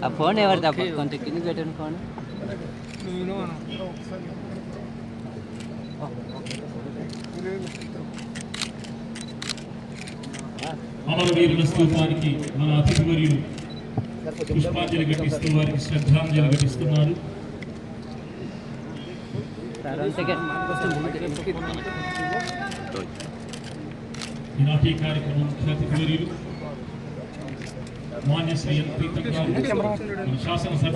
ఆ ఫోన్ ఎవరిది అబ్బా కొంత కింద పెట్టిన ఫోన్ అమరవీరుల స్తూపానికి మన అతిథివర్యులు పుష్పాంజలి ఘటిస్తూ వారికి శ్రద్ధాంజలి ఘటిస్తున్నారు సార్ వన్ సెకండ్ ఈనాటి కార్యక్రమం అతిథివర్యులు మాన్య శ్రీ ఎన్ శాసనసభ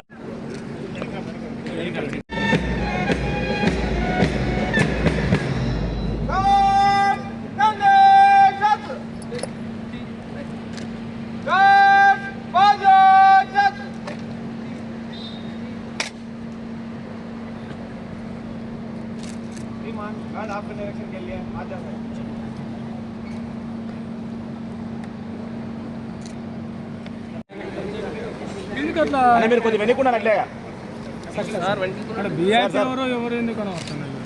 అన్న మీరు కొంచెం వెనుకున్నారు అట్లే బీఆర్సీ ఎవరు ఎవరు ఎందుకని వస్తున్నారు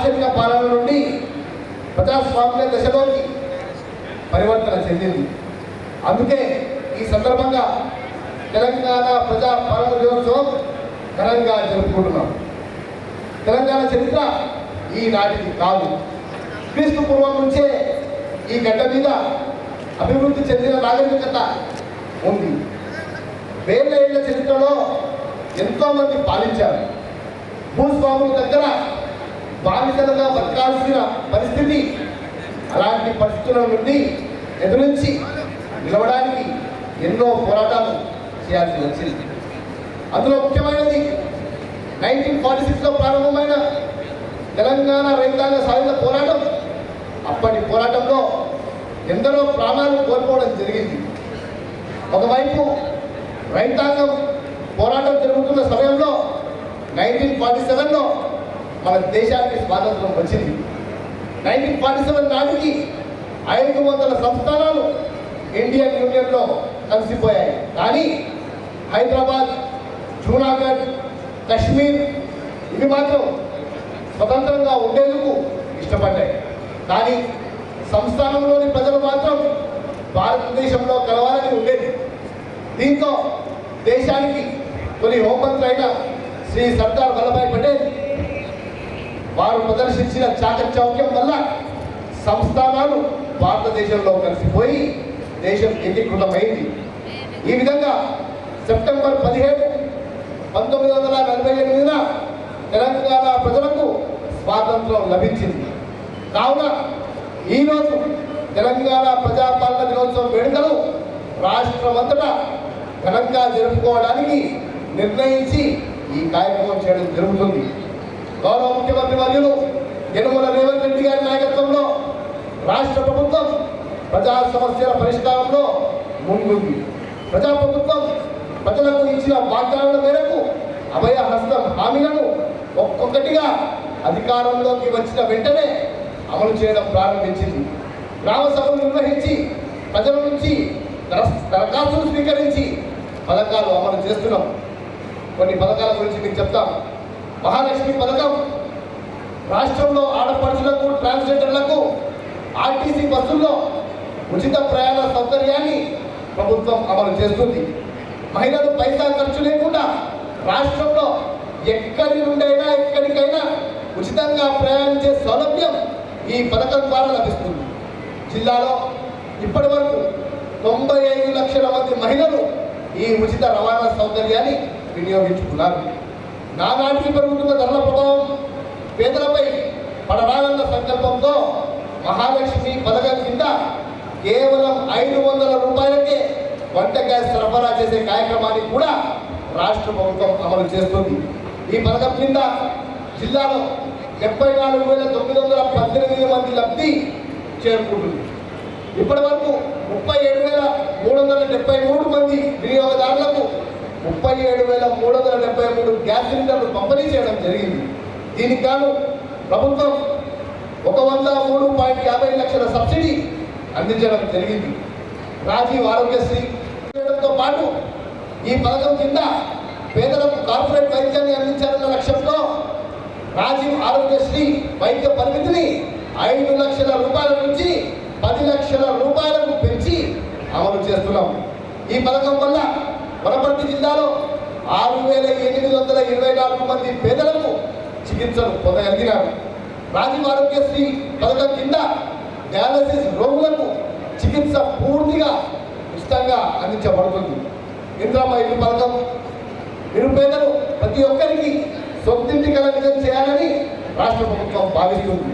రాచరిక పాలన నుండి ప్రజాస్వామ్య దశలోకి పరివర్తన చెందింది. అందుకే ఈ సందర్భంగా తెలంగాణ ప్రజా పాలన దినోత్సవం ఘనంగా జరుపుకుంటున్నాం. తెలంగాణ చరిత్ర ఈనాటిది కాదు. క్రీస్తు పూర్వం నుంచే ఈ గడ్డ మీద అభివృద్ధి చెందిన నాగరికత ఉంది. వేల ఏళ్ళ చరిత్రలో ఎంతోమంది పాలించారు. భూస్వాముల దగ్గర బాధితులుగా బతకాల్సిన పరిస్థితి అలాంటి పరిస్థితుల నుండి ఎదురించి నిలవడానికి ఎన్నో పోరాటాలు చేయాల్సి వచ్చింది. అందులో ముఖ్యమైనది నైన్టీన్ ఫార్టీ సిక్స్లో ప్రారంభమైన తెలంగాణ రైతాంగ సాయుధ పోరాటం. అప్పటి పోరాటంలో ఎందరో ప్రాణాలు కోల్పోవడం జరిగింది. ఒకవైపు రైతాంగం పోరాటం జరుగుతున్న సమయంలో నైన్టీన్ ఫార్టీ సెవెన్లో మన దేశానికి స్వాతంత్రం వచ్చింది. నైన్టీన్ ఫార్టీ సెవెన్ నాటికి ఐదు వందల సంస్థానాలు ఇండియన్ యూనియన్లో కలిసిపోయాయి. కానీ హైదరాబాద్ జూనాగఢ్ కశ్మీర్ ఇవి మాత్రం స్వతంత్రంగా ఉండేందుకు ఇష్టపడ్డాయి. కానీ సంస్థానంలోని ప్రజలు మాత్రం భారతదేశంలో కలవాలని ఉండేది. దీంతో దేశానికి కొన్ని హోంమంత్రి అయిన శ్రీ సర్దార్ వల్లభాయ్ పటేల్ వారు ప్రదర్శించిన చాకచౌక్యం వల్ల సంస్థానాలు భారతదేశంలో కలిసిపోయి దేశం ఏకీకృతమైంది. ఈ విధంగా సెప్టెంబర్ పదిహేడు పంతొమ్మిది వందల నలభై ఎనిమిదిన తెలంగాణ ప్రజలకు స్వాతంత్రం లభించింది. కావున ఈరోజు తెలంగాణ ప్రజాపాలన దినోత్సవం వేడుకలు రాష్ట్రమంతటా ఘనంగా జరుపుకోవడానికి నిర్ణయించి ఈ కార్యక్రమం చేయడం జరుగుతుంది. గౌరవ ముఖ్యమంత్రి వర్యులు యనుమల రేవంత్ రెడ్డి గారి నాయకత్వంలో రాష్ట్ర ప్రభుత్వం ప్రజా సమస్యల పరిష్కారంలో ముందుంది. ప్రజాప్రభుత్వం ప్రజలకు ఇచ్చిన వాగ్దానాల మేరకు అభయ హస్తం హామీలను ఒక్కొక్కటిగా అధికారంలోకి వచ్చిన వెంటనే అమలు చేయడం ప్రారంభించింది. గ్రామ సభలు నిర్వహించి ప్రజల నుంచి దర- దరఖాస్తులు స్వీకరించి పథకాలు అమలు చేస్తున్నాం. కొన్ని పథకాల గురించి మీకు చెప్తాం. మహాలక్ష్మి పథకం. రాష్ట్రంలో ఆడపడుచులకు ట్రాన్స్జెండర్లకు ఆర్టీసీ బస్సుల్లో ఉచిత ప్రయాణ సౌకర్యాన్ని ప్రభుత్వం అమలు చేస్తుంది. మహిళలు పైసా ఖర్చు లేకుండా రాష్ట్రంలో ఎక్కడి నుండైనా ఎక్కడికైనా ఉచితంగా ప్రయాణించే సౌలభ్యం ఈ పథకం ద్వారా లభిస్తుంది. జిల్లాలో ఇప్పటి వరకు తొంభై ఐదు లక్షల మంది మహిళలు ఈ ఉచిత రవాణా సౌకర్యాన్ని వినియోగించుకున్నారు. నానాటికి పెరుగుతున్న ధరల ప్రభావం పేదలపై పడరాలన్న సంకల్పంతో మహాలక్ష్మి పథకం కింద కేవలం ఐదు వందల రూపాయలకే వంట గ్యాస్ సరఫరా చేసే కార్యక్రమాన్ని కూడా రాష్ట్ర ప్రభుత్వం అమలు చేస్తుంది. ఈ పథకం కింద జిల్లాలో డెబ్బై నాలుగు వేల తొమ్మిది వందల పద్దెనిమిది మంది లబ్ధి చేరుకుంటుంది. ఇప్పటి వరకు ముప్పై ఏడు వేల మూడు వందల డెబ్బై మూడు మంది వినియోగదారులకు ముప్పై ఏడు వేల మూడు వందల డెబ్బై మూడు గ్యాస్ సిలిండర్లు పంపిణీ చేయడం జరిగింది. దీనికి గాను ప్రభుత్వం ఒక వంద మూడు పాయింట్ యాభై లక్షల సబ్సిడీ అందించడం జరిగింది. రాజీవ్ ఆరోగ్యశ్రీ చేయడంతో పాటు ఈ పథకం కింద పేదలకు కార్పొరేట్ వైద్యాన్ని అందించాలన్న లక్ష్యంతో రాజీవ్ ఆరోగ్యశ్రీ వైద్య పరిమితిని ఐదు లక్షల రూపాయల నుంచి పది లక్షల రూపాయలకు పెంచి అమలు చేస్తున్నాం ఈ పథకం వల్ల వనపర్తి జిల్లాలో ఆరు వేల ఎనిమిది వందల ఇరవై నాలుగు మంది పేదలకు చికిత్సలు పొందగలిగినారు. రాజీవ్ ఆరోగ్యశ్రీ పథకం కింద డయాలసిస్ రోగులకు చికిత్స పూర్తిగా ఉచితంగా అందించబడుతుంది. ఇంద్రమ్మ ఇల్లు పథకం నిరుపేదలు ప్రతి ఒక్కరికి సొంతింటి కల నిజం చేయాలని రాష్ట్ర ప్రభుత్వం భావిస్తుంది.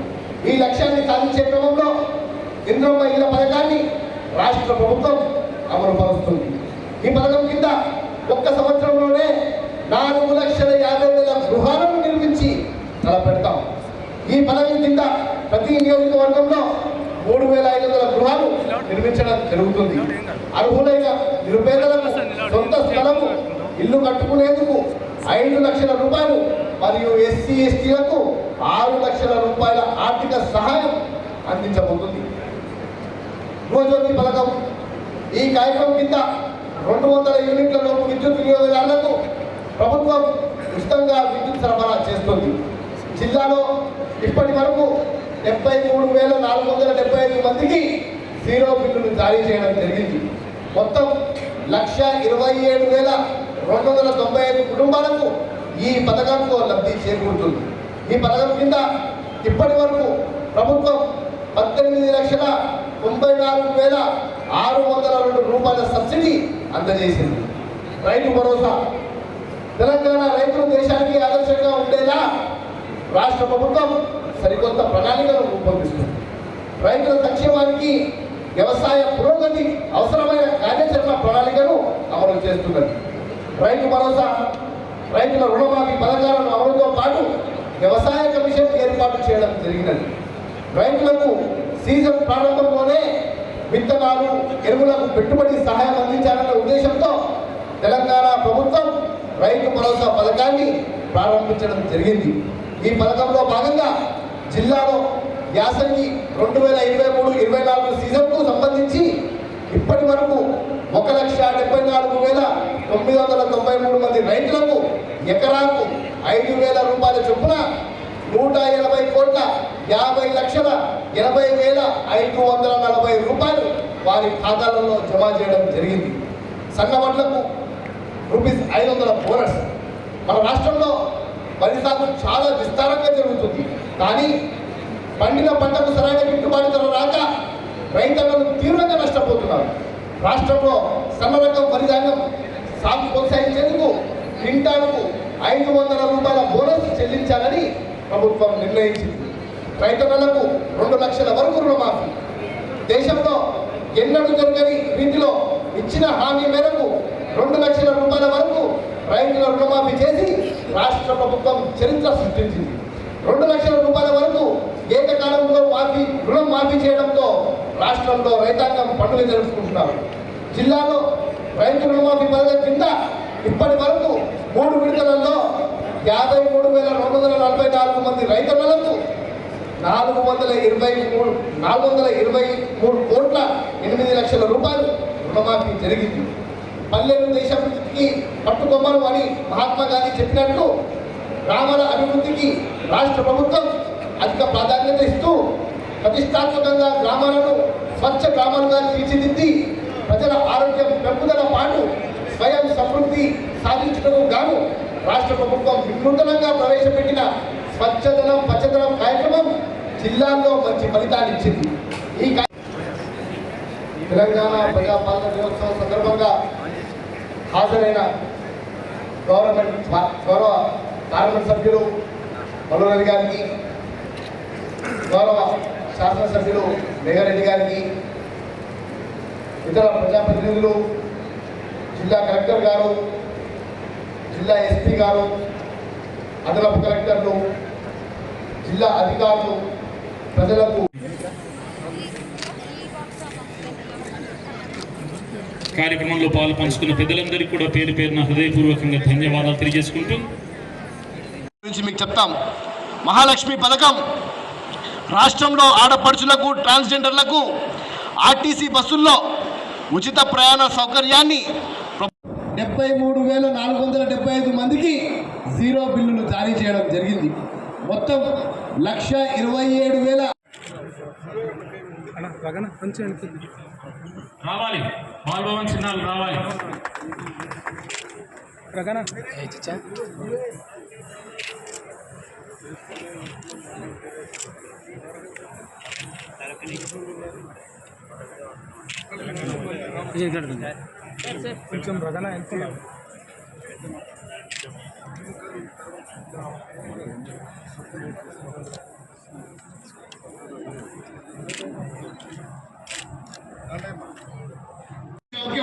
ఈ లక్ష్యాన్ని సాధించే క్రమంలో ఇంద్రమ్మ ఇళ్ళ పథకాన్ని రాష్ట్ర ప్రభుత్వం అమలుపరుస్తుంది. ఈ పథకం కింద ఒక్క సంవత్సరంలోనే నాలుగు లక్షల యాభై వేల గృహాలను నిర్మించి తలపెడతాం ఈ పథకం కింద ప్రతి నియోజకవర్గంలో మూడు వేల ఐదు వందల గృహాలు నిర్మించడం జరుగుతుంది. అర్హులైన నిరుపేదలకు సొంత స్థలము ఇల్లు కట్టుకునేందుకు ఐదు లక్షల రూపాయలు మరియు ఎస్సీ ఎస్టీలకు ఆరు లక్షల రూపాయల ఆర్థిక సహాయం అందించబోతుంది. గృహజ్యోతి పథకం ఈ కార్యక్రమం కింద రెండు వందల యూనిట్ల లోపు విద్యుత్ వినియోగదారులకు ప్రభుత్వం ఉచితంగా విద్యుత్ సరఫరా చేస్తుంది. జిల్లాలో ఇప్పటి వరకు డెబ్బై మూడు వేల నాలుగు వందల డెబ్బై ఐదు మందికి జీరో బిల్లును జారీ చేయడం జరిగింది. మొత్తం లక్ష ఇరవై ఏడు వేల రెండు వందల తొంభై ఐదు కుటుంబాలకు ఈ పథకంతో లబ్ధి చేకూరుతుంది. ఈ పథకం కింద ఇప్పటి వరకు ప్రభుత్వం పద్దెనిమిది లక్షల తొంభై నాలుగు వేల ఆరు వందల రెండు రూపాయల సబ్సిడీ అందజేసింది. రైతు భరోసా. తెలంగాణ రైతులు దేశానికి ఆదర్శంగా ఉండేలా రాష్ట్ర ప్రభుత్వం సరికొత్త ప్రణాళికను రూపొందిస్తుంది. రైతుల సంక్షేమానికి వ్యవసాయ పురోగతి అవసరమైన కార్యాచరణ ప్రణాళికను అమలు చేస్తున్నది. రైతు భరోసా రైతుల రుణమాఫీ పథకాలను అమలుతో పాటు వ్యవసాయ కమిషన్ ఏర్పాటు చేయడం జరిగినది. రైతులకు సీజన్ ప్రారంభంలోనే విత్తనాలు ఎరువులకు పెట్టుబడి సహాయం అందించాలన్న ఉద్దేశంతో తెలంగాణ ప్రభుత్వం రైతు భరోసా పథకాన్ని ప్రారంభించడం జరిగింది. ఈ పథకంలో భాగంగా జిల్లాలో యాసంగి రెండు వేల ఇరవై మూడు ఇరవై నాలుగు సీజన్కు సంబంధించి ఇప్పటి వరకు ఒక లక్ష డెబ్బై నాలుగు వేల తొమ్మిది వందల తొంభై మూడు మంది రైతులకు ఎకరాకు ఐదు వేల రూపాయల చొప్పున నూట ఎనభై కోట్ల యాభై లక్షల ఎనభై వేల ఐదు వందల నలభై రూపాయలు వారి ఖాతాలలో జమ చేయడం జరిగింది. సన్నబడ్లకు రూపీస్ ఐదు వందల బోనస్. మన రాష్ట్రంలో వరి సాగు చాలా విస్తారంగా జరుగుతుంది. కానీ పండిన పంటకు సరైన గిట్టుబాటు ధర రాక రైతులను తీవ్రంగా నష్టపోతున్నారు. రాష్ట్రంలో సన్న రకం వరి ధాన్యం సాగు కొనసాగించేందుకు క్వింటాలకు ఐదు వందల రూపాయల బోనస్ చెల్లించాలని ప్రభుత్వం నిర్ణయించింది. రైతన్నలకు రెండు లక్షల వరకు రుణమాఫీ. దేశంలో ఎన్నడూ జరగని రీతిలో ఇచ్చిన హామీ మేరకు రెండు లక్షల రూపాయల వరకు రైతుల రుణమాఫీ చేసి రాష్ట్ర ప్రభుత్వం చరిత్ర సృష్టించింది. రెండు లక్షల రూపాయల వరకు ఏకకాలంలో మాఫీ రుణం మాఫీ చేయడంతో రాష్ట్రంలో రైతాంగం పనులు జరుపుకుంటున్నారు జిల్లాలో రైతు రుణమాఫీ పథకం కింద ఇప్పటి వరకు మూడు విడతలలో యాభై మూడు వేల రెండు వందల నలభై నాలుగు మంది రైతన్నలకు నాలుగు వందల ఇరవై మూడు నాలుగు వందల ఇరవై మూడు కోట్ల ఎనిమిది లక్షల రూపాయలు రుణమాఫీ జరిగింది. పల్లెలు దేశాభివృద్ధికి పట్టుకొమ్మలు అని మహాత్మా గాంధీ చెప్పినట్టు గ్రామాల అభివృద్ధికి రాష్ట్ర ప్రభుత్వం అధిక ప్రాధాన్యత ఇస్తూ ప్రతిష్టాత్మకంగా గ్రామాలను స్వచ్ఛ గ్రామాలుగా తీర్చిదిద్ది ప్రజల ఆరోగ్యం పెంపుదల పాటు స్వయం సమృద్ధి సాధించడం గాను రాష్ట్ర ప్రభుత్వం వినూతనంగా ప్రవేశపెట్టిన స్వచ్ఛదనం పచ్చదనం కార్యక్రమం జిల్లాల్లో మంచి ఫలితాన్ని ఇచ్చింది. ఈ తెలంగాణ ప్రజాపాలన దినోత్సవం సందర్భంగా హాజరైన గవర్నమెంట్ గౌరవ పార్లమెంట్ సభ్యులు మల్లురెడ్డి గారికి గౌరవ శాసనసభ్యులు మేఘారెడ్డి గారికి ఇతర ప్రజాప్రతినిధులు జిల్లా కలెక్టర్ గారు జిల్లా ఎస్పీ గారు అదనపు కలెక్టర్లు జిల్లా అధికారులు ప్రజలకు కార్యక్రమంలో పాలు పంచుకున్న పెద్దలందరికీ కూడా పేరు పేరున హృదయపూర్వకంగా ధన్యవాదాలు తెలియజేసుకుంటూ గురించి మీకు చెప్తాం. మహాలక్ష్మి పథకం. రాష్ట్రంలో ఆడపడుచులకు ట్రాన్స్జెండర్లకు ఆర్టీసీ బస్సుల్లో ఉచిత ప్రయాణ సౌకర్యాన్ని డెబ్బై మూడు వేల నాలుగు వందల డెబ్బై ఐదు మందికి జీరో బిల్లులు జారీ చేయడం జరిగింది. మొత్తం లక్ష ఇరవై ఏడు వేల రావాలి. పాల్భవన్ చిన్నాలు రావాలి. రగన కొంచెం రగన ఎంత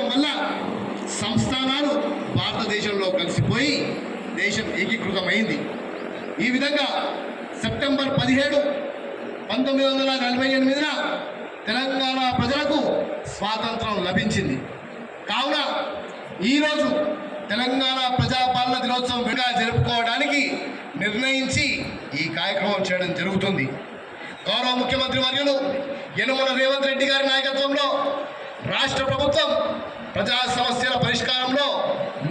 వల్ల సంస్థానాలు భారతదేశంలో కలిసిపోయి దేశం ఏకీకృతమైంది. ఈ విధంగా సెప్టెంబర్ పదిహేడు పంతొమ్మిది వందల నలభై ఎనిమిదిన తెలంగాణ ప్రజలకు స్వాతంత్రం లభించింది. కావున ఈరోజు తెలంగాణ ప్రజాపాలన దినోత్సవం విడిగా జరుపుకోవడానికి నిర్ణయించి ఈ కార్యక్రమం చేయడం జరుగుతుంది. గౌరవ ముఖ్యమంత్రి వర్యులు యనుమల రేవంత్ రెడ్డి గారి నాయకత్వంలో రాష్ట్ర ప్రభుత్వం ప్రజా సమస్యల పరిష్కారంలో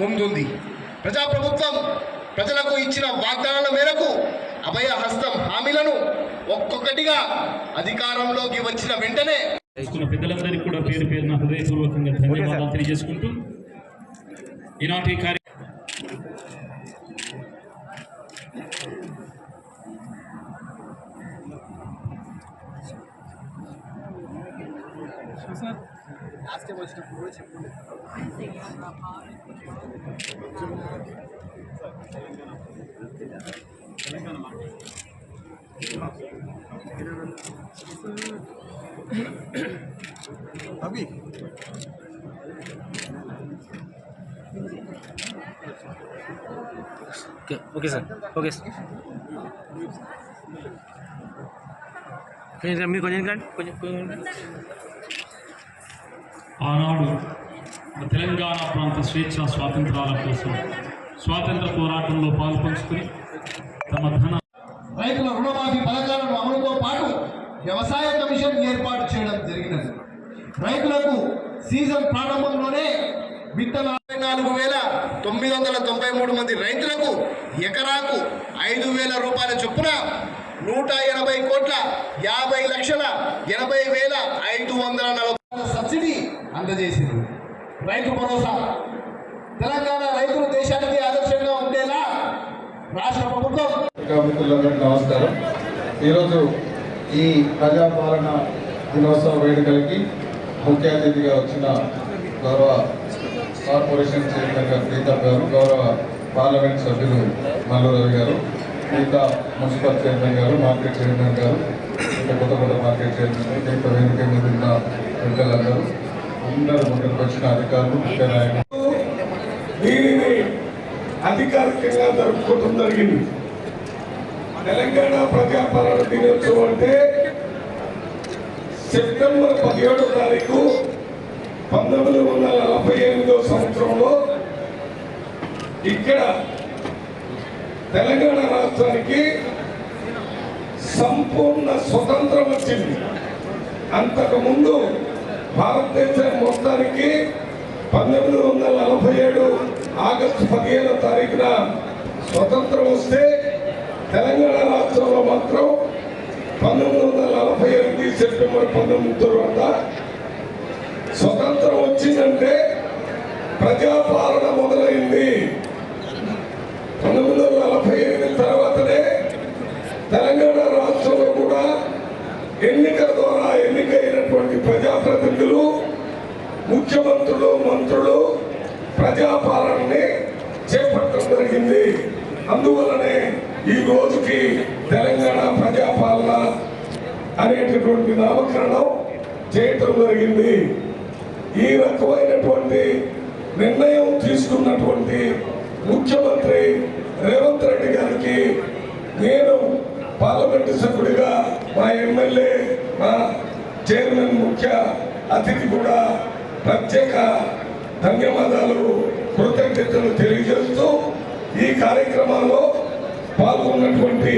ముందుంది. ప్రజా ప్రభుత్వం ప్రజలకు ఇచ్చిన వాగ్దానాల మేరకు అభయ హస్తం హామీలను ఒక్కొక్కటిగా అధికారంలోకి వచ్చిన వెంటనే చేసుకున్న పెద్దలందరికీ కూడా పేరు పేరున హృదయపూర్వకంగా ధన్యవాదాలు తెలియజేసుకుంటూ ఈనాటి కార్య sir okay okay sir okay sir కొంచెం మీరు కొంచెం కండి కొంచెం కొంచెం ఆనాడు మన తెలంగాణ ప్రాంత స్వేచ్ఛ స్వాతంత్రాల కోసం స్వాతంత్ర పోరాటంలో పాల్పంచుకుని తమ ధన రైతుల రుణమాఫీ పథకాలను అమలుతో పాటు వ్యవసాయ కమిషన్ ఏర్పాటు చేయడం జరిగినది. రైతులకు సీజన్ ప్రారంభంలోనే విత్తన నాలుగు వేల తొమ్మిది వందల తొంభై మూడు మంది రైతులకు ఎకరాకు ఐదు వేల రూపాయల చొప్పున నూట ఎనభై కోట్ల యాభై లక్షల ఎనభై వేల ఐదు వందల నలభై సబ్సిడీ అందజేసింది. రైతు భరోసా. తెలంగాణ రైతులు దేశాలకి ఆదర్శంగా ఉండేలా మిత్రులందరికీ నమస్కారం. ఈరోజు ఈ ప్రజాపాలన దినోత్సవ వేడుకలకి ముఖ్య అతిథిగా వచ్చిన గౌరవ కార్పొరేషన్ చైర్మన్ గారు ప్రీతం గారు గౌరవ పార్లమెంట్ సభ్యులు మల్లు రవి గారు మిగతా మున్సిపల్ చైర్మన్ గారు మార్కెట్ చైర్మన్ గారు ఇంకా కొత్త కొత్త మార్కెట్ చైర్మన్ మిగతా వేదిక మీద ఉన్న పెద్దలందరూ అందరూ ముందుకు వచ్చిన అధికారులు ముఖ్య నాయకులు. అధికారికంగా జరుపుకోవడం జరిగింది. తెలంగాణ ప్రజాపాలన దినోత్సవం అంటే సెప్టెంబర్ పదిహేడో తారీఖు పంతొమ్మిది వందల నలభై ఎనిమిదో సంవత్సరంలో ఇక్కడ తెలంగాణ రాష్ట్రానికి సంపూర్ణ స్వతంత్రం వచ్చింది. అంతకుముందు భారతదేశం మొత్తానికి పంతొమ్మిది వందల నలభై ఏడు ఆగస్టు పదిహేనో తారీఖున స్వతంత్రం వస్తే తెలంగాణ రాష్ట్రంలో మాత్రం పంతొమ్మిది వందల నలభై ఎనిమిది సెప్టెంబర్ పంతొమ్మిది తర్వాత స్వతంత్రం వచ్చిందంటే ప్రజాపాలన మొదలైంది. పంతొమ్మిది వందల నలభై ఎనిమిది తర్వాతనే తెలంగాణ రాష్ట్రంలో కూడా ఎన్నికల ద్వారా ఎన్నికైనటువంటి ప్రజాప్రతినిధులు ముఖ్యమంత్రులు మంత్రులు ప్రజాపాలనని చేపట్టడం జరిగింది. అందువలనే ఈ రోజుకి తెలంగాణ ప్రజాపాలన అనేటటువంటి నామకరణం చేయటం జరిగింది. ఈ రకమైనటువంటి నిర్ణయం తీసుకున్నటువంటి ముఖ్యమంత్రి రేవంత్ రెడ్డి గారికి నేను పార్లమెంటు సభ్యుడిగా మా ఎమ్మెల్యే మా చైర్మన్ ముఖ్య అతిథి కూడా ప్రత్యేక ధన్యవాదాలు కృతజ్ఞతలు తెలియజేస్తూ ఈ కార్యక్రమంలో పాల్గొన్నటువంటి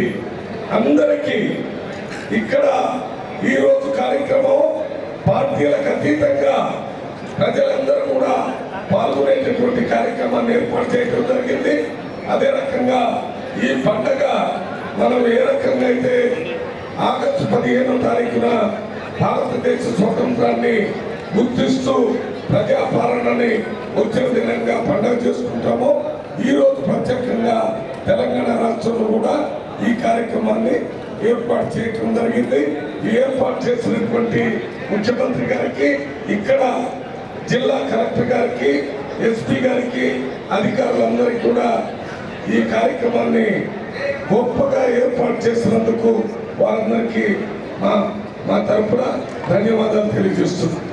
అందరికీ ఇక్కడ ఈరోజు కార్యక్రమం పార్టీలకు అతీతంగా ప్రజలందరూ కూడా పాల్గొనేటటువంటి కార్యక్రమాన్ని ఏర్పాటు చేయడం జరిగింది. అదే రకంగా ఈ పండగ మనం ఏ రకంగా అయితే ఆగస్టు పదిహేనో తారీఖున భారతదేశ స్వాతంత్రాన్ని గుర్తిస్తూ ప్రజాపాలనని వచ్చిన దినంగా పండుగ చేసుకుంటామో ఈరోజు ప్రత్యేకంగా తెలంగాణ రాష్ట్రంలో కూడా ఈ కార్యక్రమాన్ని ఏర్పాటు చేయటం జరిగింది. ఏర్పాటు చేసినటువంటి ముఖ్యమంత్రి గారికి ఇక్కడ జిల్లా కలెక్టర్ గారికి ఎస్పీ గారికి అధికారులందరికీ కూడా ఈ కార్యక్రమాన్ని గొప్పగా ఏర్పాటు చేసినందుకు వారందరికీ మా మా తరపున ధన్యవాదాలు తెలియజేస్తున్నాం.